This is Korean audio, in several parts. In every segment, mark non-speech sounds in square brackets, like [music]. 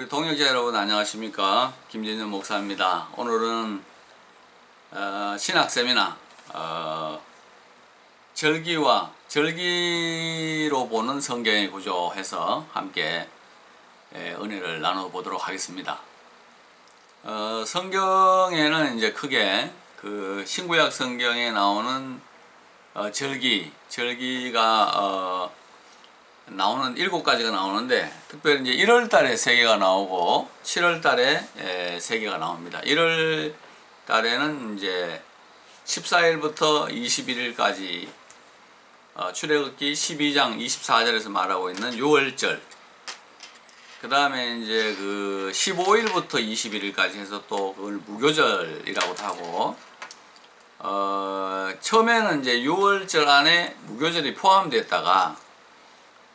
우리 동역자 여러분 안녕하십니까 김진현 목사입니다. 오늘은 어, 신학 세미나 어, 절기와 절기로 보는 성경의 구조 해서 함께 예, 은혜를 나눠보도록 하겠습니다. 어, 성경에는 이제 크게 그 신구약 성경에 나오는 어, 절기, 절기가 어, 나오는 일곱 가지가 나오는데 특별히 이제 1월 달에 세 개가 나오고 7월 달에 에, 세 개가 나옵니다. 1월 달에는 이제 14일부터 21일까지 어, 출애굽기 12장 24절에서 말하고 있는 6월절 그 다음에 이제 그 15일부터 21일까지 해서 또 그걸 무교절이라고도 하고 어, 처음에는 이제 6월절 안에 무교절이 포함됐다가 어,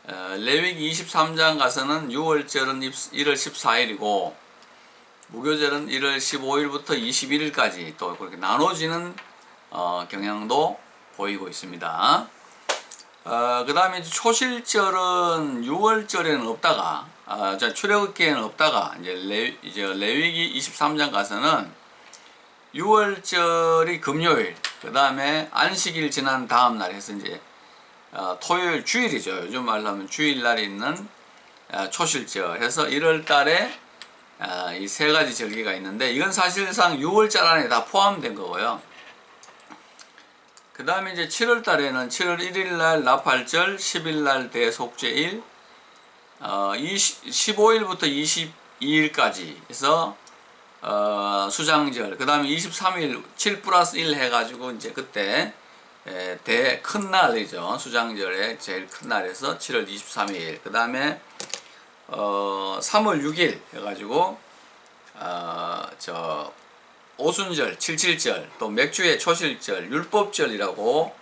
레위기 23장 가서는 6월절은 1월 14일이고 무교절은 1월 15일부터 21일까지 또 그렇게 나눠지는 어, 경향도 보이고 있습니다. 어, 그 다음에 초실절은 6월절에는 없다가 어, 자, 출애굽기에는 없다가 이제 레 이제 레위기 23장 가서는 6월절이 금요일 그 다음에 안식일 지난 다음 날 해서 이제 어, 토요일 주일이죠. 요즘 말로 하면 주일날 있는 어, 초실절 해서 1월 달에 어, 이세 가지 절기가 있는데 이건 사실상 6월절 안에 다 포함된 거고요. 그 다음에 이제 7월 달에는 7월 1일 날 나팔절, 10일 날 대속죄일, 어, 20, 15일부터 22일까지 해서 어, 수장절, 그 다음에 23일 7 플러스 1 해가지고 이제 그때 에, 대큰 날이죠. 수장절의 제일 큰 날에서 7월 23일. 그 다음에 어, 3월 6일 해가지고 어, 저 오순절, 칠칠절, 또 맥주의 초실절, 율법절이라고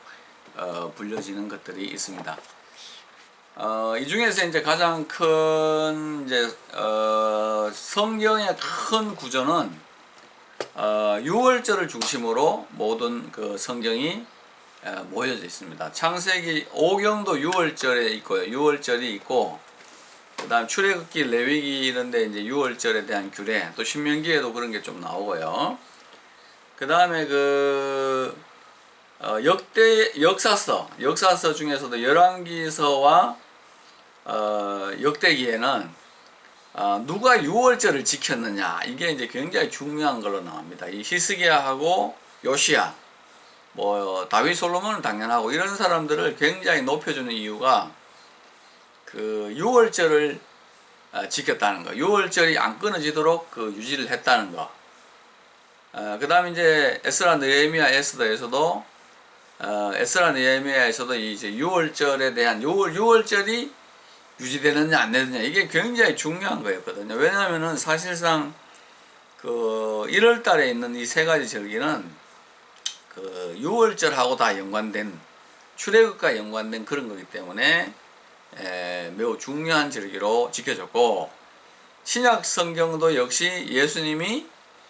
어, 불려지는 것들이 있습니다. 어, 이 중에서 이제 가장 큰 이제 어, 성경의 큰 구조는 어, 6월절을 중심으로 모든 그 성경이 어, 모여져 있습니다. 창세기 5경도 6월절에 있고요. 6월절이 있고 그다음 출애굽기 레위기 이런데 이제 6월절에 대한 규례 또 신명기에도 그런 게 좀 나오고요. 그다음에 그 어, 역대 역사서 역사서 중에서도 열왕기서와 어, 역대기에는 어, 누가 6월절을 지켰느냐 이게 이제 굉장히 중요한 걸로 나옵니다. 이 히스기야하고 요시야 뭐 다윗 솔로몬은 당연하고 이런 사람들을 굉장히 높여주는 이유가 그 6월절을 어, 지켰다는 거, 6월절이 안 끊어지도록 그 유지를 했다는 거. 어, 그 다음에 이제 에스라 느헤미야 에스더에서도 어, 에스라 느헤미야에서도 이제 6월절에 대한 6월 6월절이 유지되느냐 안 되느냐 이게 굉장히 중요한 거였거든요. 왜냐하면은 사실상 그 1월 달에 있는 이 세 가지 절기는 그 6월절하고 다 연관된 출애굽과 연관된 그런 거기 때문에 에, 매우 중요한 절기로 지켜졌고 신약 성경도 역시 예수님이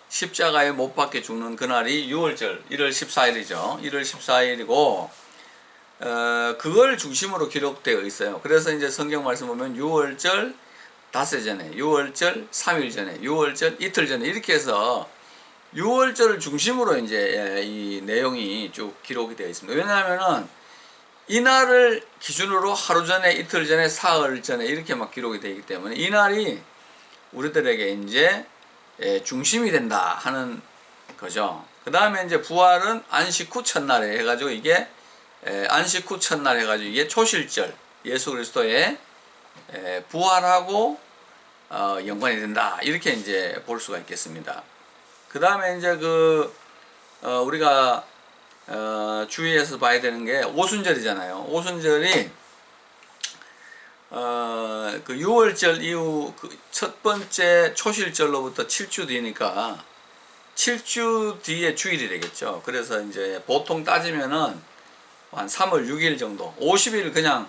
십자가에 못 박혀 죽는 그날이 6월절 1월 14일이죠. 1월 14일이고 어, 그걸 중심으로 기록되어 있어요. 그래서 이제 성경 말씀 보면 6월절 닷새 전에, 6월절 3일 전에, 6월절 이틀 전에 이렇게 해서 6월절을 중심으로 이제 이 내용이 쭉 기록이 되어 있습니다. 왜냐하면은 이날을 기준으로 하루 전에, 이틀 전에, 사흘 전에 이렇게 막 기록이 되기 때문에 이날이 우리들에게 이제 중심이 된다 하는 거죠. 그 다음에 이제 부활은 안식 후 첫날에 해가지고 이게 안식 후 첫날 해가지고 이게 초실절 예수 그리스도의 부활하고 어, 연관이 된다 이렇게 이제 볼 수가 있겠습니다. 그 다음에 이제 그 어, 우리가 어, 주의해서 봐야 되는 게 오순절이잖아요. 오순절이 어, 그 6월절 이후 그 첫 번째 초실절로부터 7주 뒤니까 7주 뒤에 주일이 되겠죠. 그래서 이제 보통 따지면은 한 3월 6일 정도, 50일 그냥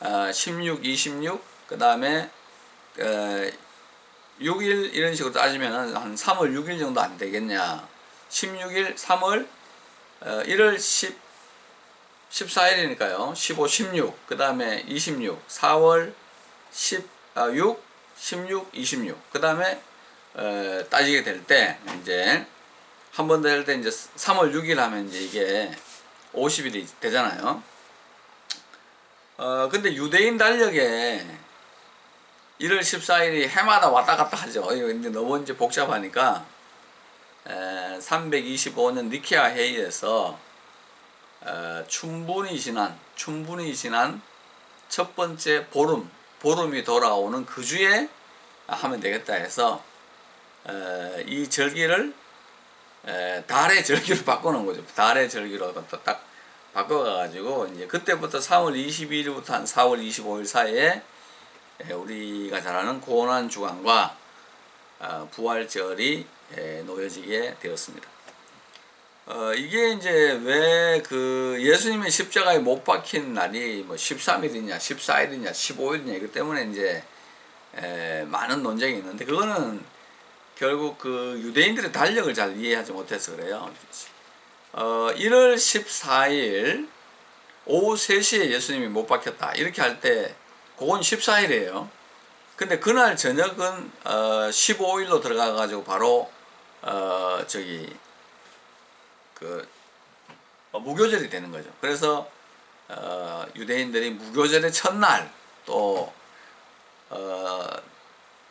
어, 16, 26, 그 다음에 어, 6일 이런 식으로 따지면은 한 3월 6일 정도 안 되겠냐. 16일, 3월 어, 1월 10, 14일이니까요. 15, 16, 그 다음에 26, 4월 16, 아, 16, 26. 그 다음에 어, 따지게 될 때 이제 한번더할때 이제 3월 6일 하면 이제 이게 50일이 되잖아요. 어 근데 유대인 달력에 1월 14일이 해마다 왔다 갔다 하죠. 이거 근데 너무 이제 복잡하니까 에, 325년 니케아 회의에서 어, 충분히 지난 충분히 지난 첫 번째 보름 보름이 돌아오는 그 주에 하면 되겠다 해서 에, 이 절기를 에, 달의 절기로 [laughs] 바꾸는 거죠. 달의 절기로 딱 바꿔가지고 이제 그때부터 3월 22일부터 한 4월 25일 사이에 에, 우리가 잘 아는 고난 주간과 어, 부활절이 에, 놓여지게 되었습니다. 어, 이게 이제 왜 그 예수님의 십자가에 못 박힌 날이 뭐 13일이냐, 14일이냐, 15일이냐 이것 때문에 이제 에, 많은 논쟁이 있는데 그거는 결국 그 유대인들의 달력을 잘 이해하지 못해서 그래요. 어, 1월 14일 오후 3시에 예수님이 못 박혔다. 이렇게 할 때 그건 14일이에요. 근데 그날 저녁은 어, 15일로 들어가 가지고 바로 어, 저기 그 어, 무교절이 되는 거죠. 그래서 어, 유대인들이 무교절의 첫날 또 어,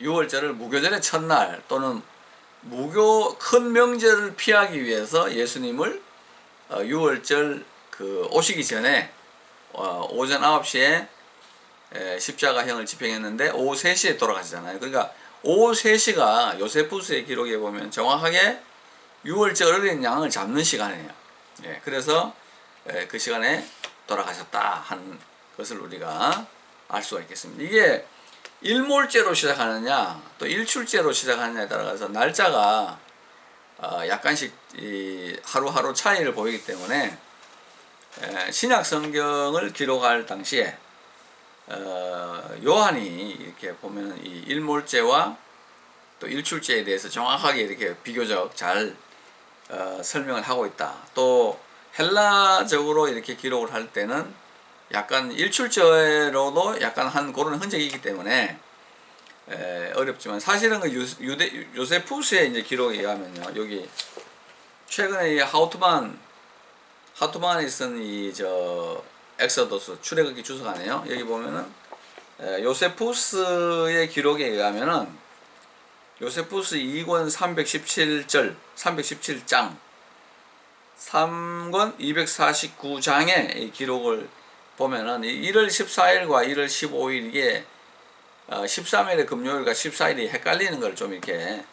6월절을 무교절의 첫날 또는 무교 큰 명절을 피하기 위해서 예수님을 어, 6월절 그 오시기 전에 어, 오전 9시에 에, 십자가형을 집행했는데 오후 3시에 돌아가시잖아요. 그러니까 오후 3시가 요세푸스의 기록에 보면 정확하게 6월절 어린 양을 잡는 시간이에요. 예, 그래서 에, 그 시간에 돌아가셨다 한 것을 우리가 알 수가 있겠습니다. 이게 일몰제로 시작하느냐 또 일출제로 시작하느냐에 따라서 날짜가 어, 약간씩 이 하루하루 차이를 보이기 때문에 에, 신약 성경을 기록할 당시에 어, 요한이 이렇게 보면 이 일몰제와 또 일출제에 대해서 정확하게 이렇게 비교적 잘 어, 설명을 하고 있다. 또 헬라적으로 이렇게 기록을 할 때는 약간 일출제로도 약간 한 그런 흔적이 있기 때문에 에, 어렵지만 사실은 그 유, 유대, 요세푸스의 이제 기록에 의하면요 여기 최근에 이 하우트만 하우트만이 쓴 이 저 엑서더스 출애굽기 주석안에요. 여기 보면은 에, 요세푸스의 기록에 의하면은 요세푸스 2권 317절 317장 3권 249장의 기록을 보면은 1월 14일과 1월 15일 이게 어, 13일의 금요일과 14일이 헷갈리는 걸 좀 이렇게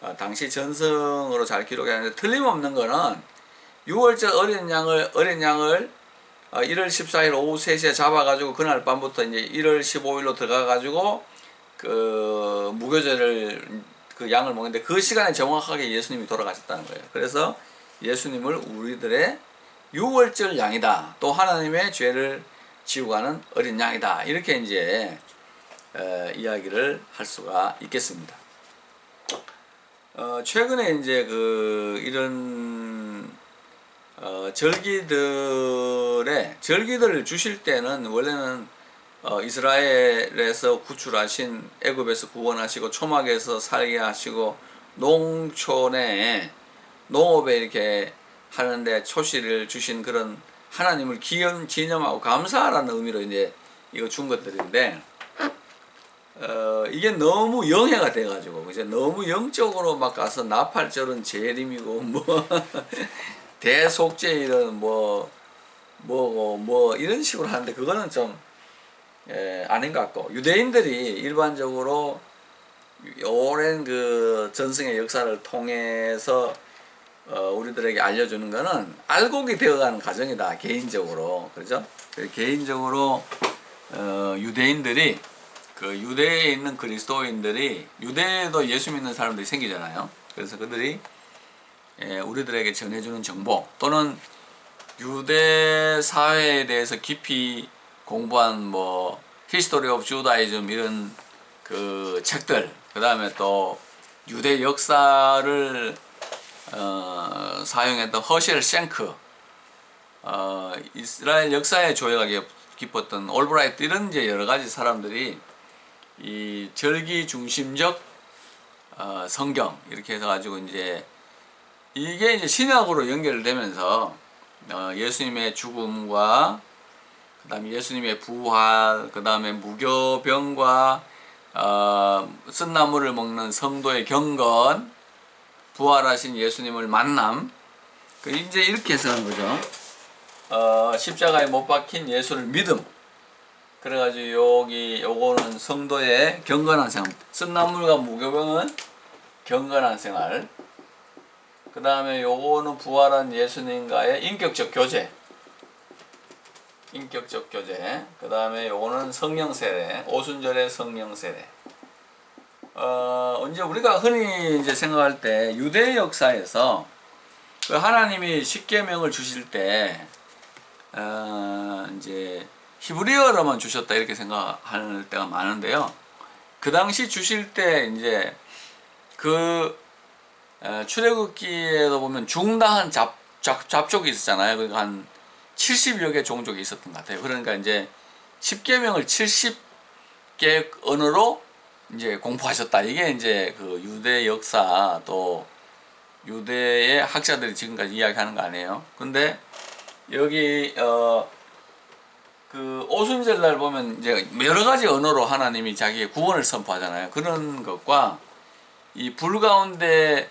어, 당시 전성으로 잘 기록했는데 틀림없는 거는 6월절 어린 양을 어린 양을 어, 1월 14일 오후 3시에 잡아가지고 그날 밤부터 이제 1월 15일로 들어가가지고 그 무교절을 그 양을 먹는데 그 시간에 정확하게 예수님이 돌아가셨다는 거예요. 그래서 예수님을 우리들의 6월절 양이다. 또 하나님의 죄를 지우가는 어린 양이다. 이렇게 이제 어, 이야기를 할 수가 있겠습니다. 어, 최근에 이제 그 이런 어, 절기들의 절기들을 주실 때는 원래는 어, 이스라엘에서 구출하신 애굽에서 구원하시고 초막에서 살게 하시고 농촌에 농업에 이렇게 하는데 초시를 주신 그런 하나님을 기념, 기념하고 감사하라는 의미로 이제 이거 준 것들인데 어, 이게 너무 영해가 돼가지고 이제 너무 영적으로 막 가서 나팔절은 재림이고 뭐 [laughs] 대속죄일은 뭐 뭐고 뭐 이런 식으로 하는데 그거는 좀 예, 아닌 것 같고 유대인들이 일반적으로 오랜 그 전승의 역사를 통해서 어, 우리들에게 알려주는 거는 알곡이 되어가는 과정이다 개인적으로 그렇죠? 개인적으로 어, 유대인들이 그 유대에 있는 그리스도인들이 유대에도 예수 믿는 사람들이 생기잖아요. 그래서 그들이 예, 우리들에게 전해주는 정보 또는 유대 사회에 대해서 깊이 공부한 뭐 히스토리 오브 주다이즘 이런 그 책들 그 다음에 또 유대 역사를 어, 사용했던 허실 쉔크 어, 이스라엘 역사에 조예가 깊었던 올브라이트 이런 이제 여러 가지 사람들이 이 절기 중심적 어, 성경 이렇게 해서 가지고 이제 이게 이제 신약으로 연결되면서 어, 예수님의 죽음과 그 다음에 예수님의 부활, 그 다음에 무교병과 어, 쓴나물을 먹는 성도의 경건, 부활하신 예수님을 만남, 그 이제 이렇게 하는 거죠. 어, 십자가에 못 박힌 예수를 믿음. 그래가지고 여기 요거는 성도의 경건한 생활. 쓴나물과 무교병은 경건한 생활. 그 다음에 요거는 부활한 예수님과의 인격적 교제. 인격적 교제. 그 다음에 요거는 성령 세례. 오순절의 성령 세례. 어, 이제 우리가 흔히 이제 생각할 때 유대 역사에서 그 하나님이 십계명을 주실 때 어, 이제 히브리어로만 주셨다 이렇게 생각할 때가 많은데요. 그 당시 주실 때 이제 그 어, 출애굽기에도 보면 중다한 잡, 잡, 잡족이 있었잖아요. 그러니까 한 70여 개 종족이 있었던 것 같아요. 그러니까 이제 10계명을 70개 언어로 이제 공부하셨다. 이게 이제 그 유대 역사 또 유대의 학자들이 지금까지 이야기하는 거 아니에요. 근데 여기 어 그 오순절 날 보면 이제 여러 가지 언어로 하나님이 자기의 구원을 선포하잖아요. 그런 것과 이 불 가운데 에,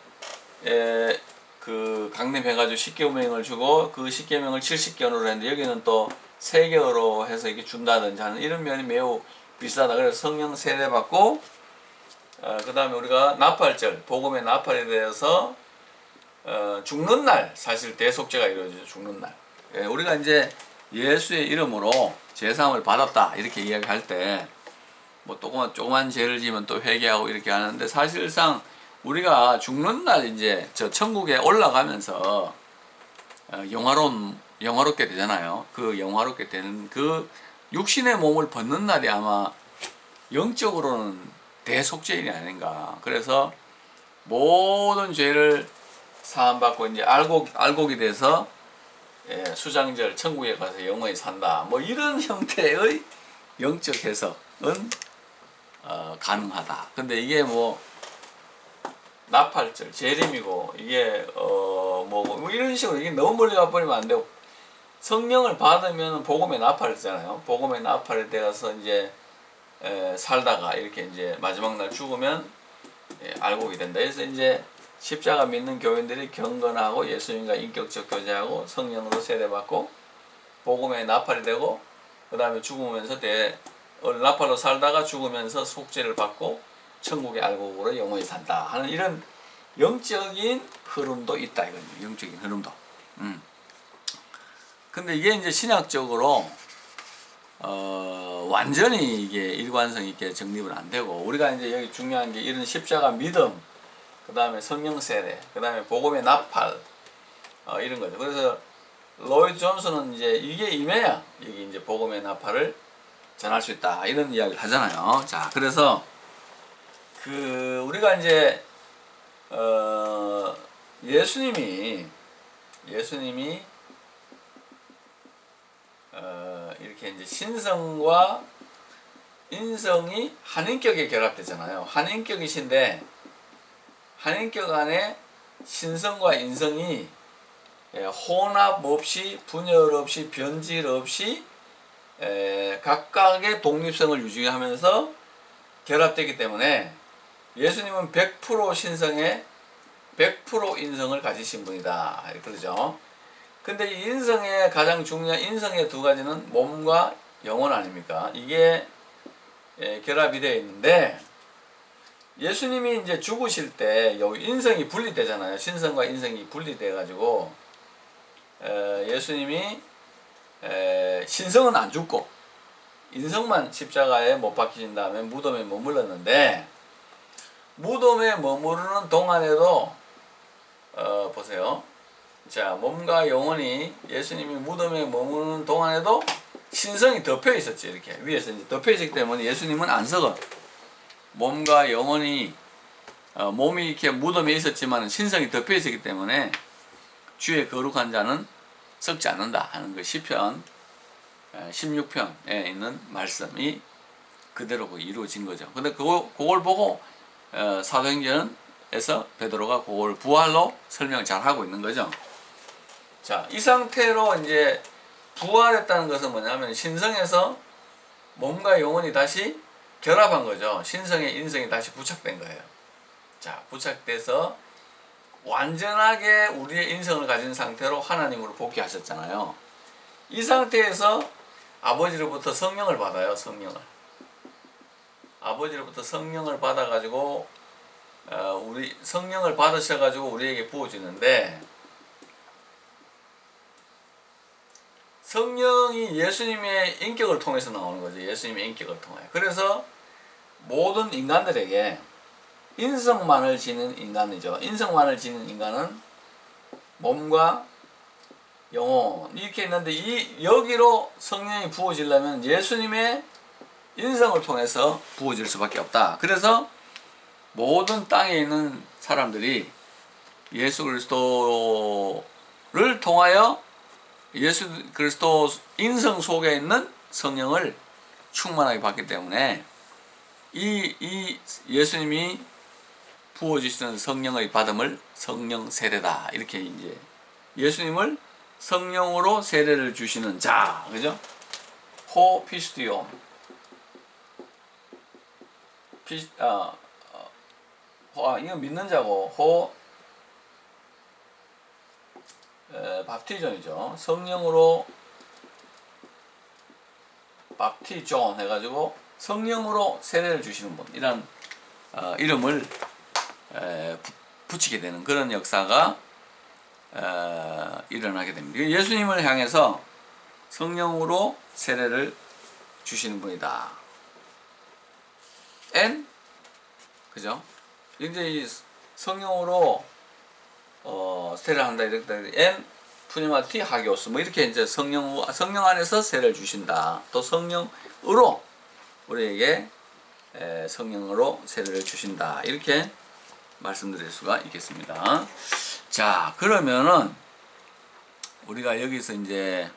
그 강림 해가지고 십계명을 주고 그 십계명을 70개월로 했는데 여기는 또 세개로 해서 이렇게 준다든지 하는 이런 면이 매우 비싸다. 그래서 성령 세례 받고 어, 그 다음에 우리가 나팔절 복음의 나팔에 대해서 어, 죽는 날 사실 대속죄가 이루어지죠. 죽는 날. 예, 우리가 이제 예수의 이름으로 제사함을 받았다 이렇게 이야기할 때 뭐 조그만 조그만 죄를 지면 또 회개하고 이렇게 하는데 사실상 우리가 죽는 날 이제 저 천국에 올라가면서 어, 영화로운 영화롭게 되잖아요. 그 영화롭게 되는 그 육신의 몸을 벗는 날이 아마 영적으로는 대속죄일이 아닌가. 그래서 모든 죄를 사함받고 이제 알고 알곡이 돼서 예, 수장절 천국에 가서 영원히 산다. 뭐 이런 [laughs] 형태의 영적 해석은 어, 가능하다. 근데 이게 뭐 나팔절, 재림이고 이게 어뭐 뭐 이런 식으로 이게 너무 멀리 가버리면 안 되고 성령을 받으면 복음의 나팔을 쓰잖아요. 복음의 나팔에 대해서 이제 에, 살다가 이렇게 이제 마지막 날 죽으면 예, 알고게 된다. 그래서 이제 십자가 믿는 교인들이 경건하고 예수님과 인격적 교제하고 성령으로 세례받고 복음의 나팔이 되고 그 다음에 죽으면서 대 어, 나팔로 살다가 죽으면서 속죄를 받고 천국의 알곡으로 영원히 산다 하는 이런 영적인 흐름도 있다 이거죠. 영적인 흐름도. 음. 근데 이게 이제 신학적으로 어, 완전히 이게 일관성 있게 정립은 안 되고 우리가 이제 여기 중요한 게 이런 십자가 믿음, 그 다음에 성령 세례, 그 다음에 복음의 나팔 어, 이런 거죠. 그래서 로이드 존슨은 이제 이게 임해야 여기 이제 복음의 나팔을 전할 수 있다 이런 이야기를 하잖아요. 자, 그래서 그 우리가 이제 어, 예수님이 예수님이 어, 이렇게 이제 신성과 인성이 한인격에 결합되잖아요. 한인격이신데 한인격 안에 신성과 인성이 예, 혼합 없이 분열 없이 변질 없이 에, 각각의 독립성을 유지하면서 결합되기 때문에 예수님은 100% 신성에 100% 인성을 가지신 분이다. 그러죠. 근데 이 인성의 가장 중요한 인성의 두 가지는 몸과 영혼 아닙니까? 이게 예, 결합이 되어 있는데 예수님이 이제 죽으실 때 인성이 분리되잖아요. 신성과 인성이 분리돼 가지고 예수님이 에, 신성은 안 죽고 인성만 십자가에 못 박히신 다음에 무덤에 머물렀는데 무덤에 머무르는 동안에도 어, 보세요. 자 몸과 영혼이 예수님이 무덤에 머무르는 동안에도 신성이 덮여 있었지 이렇게 위에서 이제 덮여 있기 때문에 예수님은 안 썩어. 몸과 영혼이 어, 몸이 이렇게 무덤에 있었지만 신성이 덮여 있었기 때문에 주의 거룩한 자는 썩지 않는다 하는 그 시편 16편에 있는 말씀이 그대로 그 이루어진 거죠. 근데 그거 그걸 보고 어, 사도행전에서 베드로가 그걸 부활로 설명 잘 하고 있는 거죠. 자, 이 상태로 이제 부활했다는 것은 뭐냐면 신성에서 몸과 영혼이 다시 결합한 거죠. 신성의 인성이 다시 부착된 거예요. 자, 부착돼서 완전하게 우리의 인성을 가진 상태로 하나님으로 복귀하셨잖아요. 이 상태에서 아버지로부터 성령을 받아요. 성령을. 아버지로부터 성령을 받아가지고 어, 우리 성령을 받으셔가지고 우리에게 부어주는데 성령이 예수님의 인격을 통해서 나오는 거죠. 예수님의 인격을 통하여. 그래서 모든 인간들에게 인성만을 지닌 인간이죠. 인성만을 지닌 인간은 몸과 영혼 이렇게 있는데 이 여기로 성령이 부어지려면 예수님의 인성을 통해서 부어질 수밖에 없다. 그래서 모든 땅에 있는 사람들이 예수 그리스도를 통하여 예수 그리스도 인성 속에 있는 성령을 충만하게 받기 때문에 이, 이 예수님이 부어주시는 성령의 받음을 성령 세례다. 이렇게 이제 예수님을 성령으로 세례를 주시는 자. 그죠? 호 피스티오. 피, 아, 어, 호, 아, 이건 믿는 자고, 호, 에, 밥티존이죠. 성령으로 밥티존 해가지고 성령으로 세례를 주시는 분 이런 어, 이름을 에, 부, 붙이게 되는 그런 역사가 어, 일어나게 됩니다. 예수님을 향해서 성령으로 세례를 주시는 분이다. N 그죠? 이제 이 성령으로 어, 세례를 한다 이렇게 N 푸니마티 하기오스 뭐 이렇게 이제 성령 성령 안에서 세례를 주신다. 또 성령으로 우리에게 에, 성령으로 세례를 주신다. 이렇게 말씀드릴 수가 있겠습니다. 자, 그러면은 우리가 여기서 이제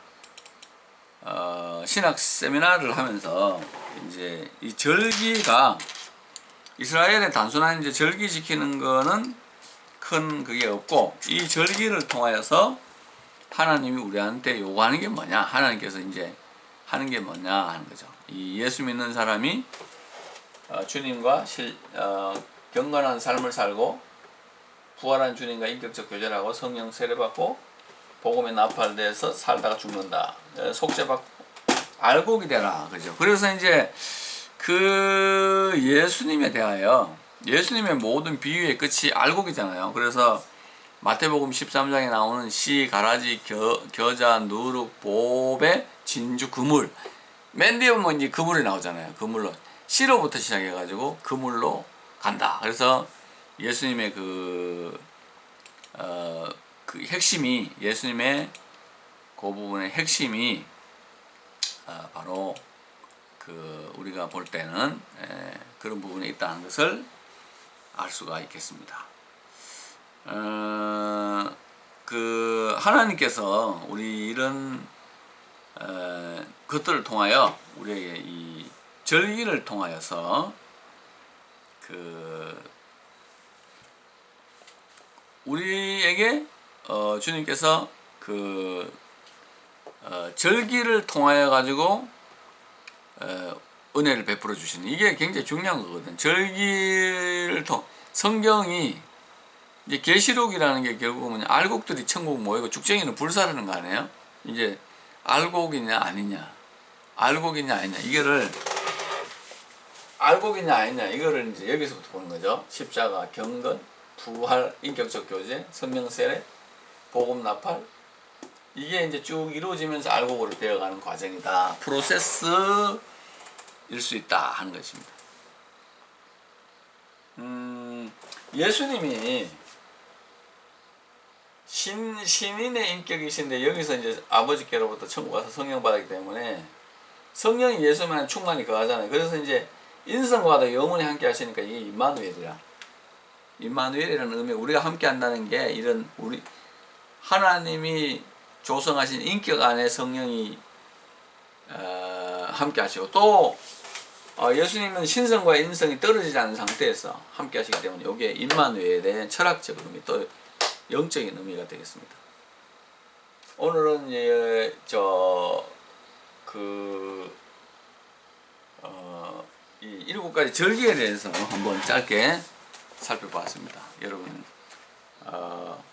어, 신학 세미나를 하면서 이제 이 절기가 이스라엘의 단순한 이제 절기 지키는 거는 큰 그게 없고 이 절기를 통하여서 하나님이 우리한테 요구하는 게 뭐냐? 하나님께서 이제 하는 게 뭐냐 하는 거죠. 이 예수 믿는 사람이 어, 주님과 실, 어, 경건한 삶을 살고 부활한 주님과 인격적 교제를 하고 성령 세례받고 복음에 나팔돼서 살다가 죽는다. 어, 속죄받고 알곡이 되라. 그죠? 그래서 이제 그 예수님에 대하여 예수님의 모든 비유의 끝이 알곡이잖아요. 그래서 마태복음 13장에 나오는 시, 가라지, 겨, 겨자, 누룩, 보배, 진주, 그물. 맨 뒤에 보면 이제 그물이 나오잖아요. 그물로. 시로부터 시작해가지고 그물로 간다. 그래서 예수님의 그, 어, 그 핵심이, 예수님의 그 부분의 핵심이, 어, 바로 그 우리가 볼 때는 에, 그런 부분에 있다는 것을 알 수가 있겠습니다. 어, 그 하나님께서 우리 이런 어, 것들을 통하여 우리에게 이 절기를 통하여서 그 우리에게 어, 주님께서 그 어, 절기를 통하여 가지고 어, 은혜를 베풀어 주시는 이게 굉장히 중요한 거거든. 절기를 통 성경이 이제 계시록이라는 게 결국은 알곡들이 천국 모이고 죽쟁이는 불사르는 거 아니에요? 이제 알곡이냐 아니냐, 알곡이냐 아니냐 이거를 알곡이냐 아니냐 이거를 이제 여기서부터 보는 거죠. 십자가, 경건, 부활, 인격적 교제, 성령 세례, 복음 나팔 이게 이제 쭉 이루어지면서 알곡으로 되어가는 과정이다. 프로세스일 수 있다 하는 것입니다. 음, 예수님이 신, 신인의 인격이신데 여기서 이제 아버지께로부터 천국 가서 성령 받았기 때문에 성령이 예수만 충만히 거하잖아요. 그래서 이제 인성과도 영원히 함께 하시니까 이게 임마누엘이라. 임마누엘이라는 의미 우리가 함께 한다는 게 이런 우리 하나님이 조성하신 인격 안에 성령이 어, 함께 하시고 또 어, 예수님은 신성과 인성이 떨어지지 않은 상태에서 함께 하시기 때문에 이게 임마누엘에 대한 철학적 의미 또 영적인 의미가 되겠습니다. 오늘은 예, 저그 어, 이 일곱 가지 절기에 대해서 한번 짧게 살펴봤습니다. 여러분, 어,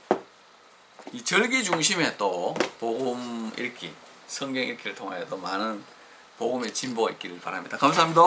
이 절기 중심에 또 복음 읽기, 성경 읽기를 통하여 또 많은 복음의 진보가 있기를 바랍니다. 감사합니다.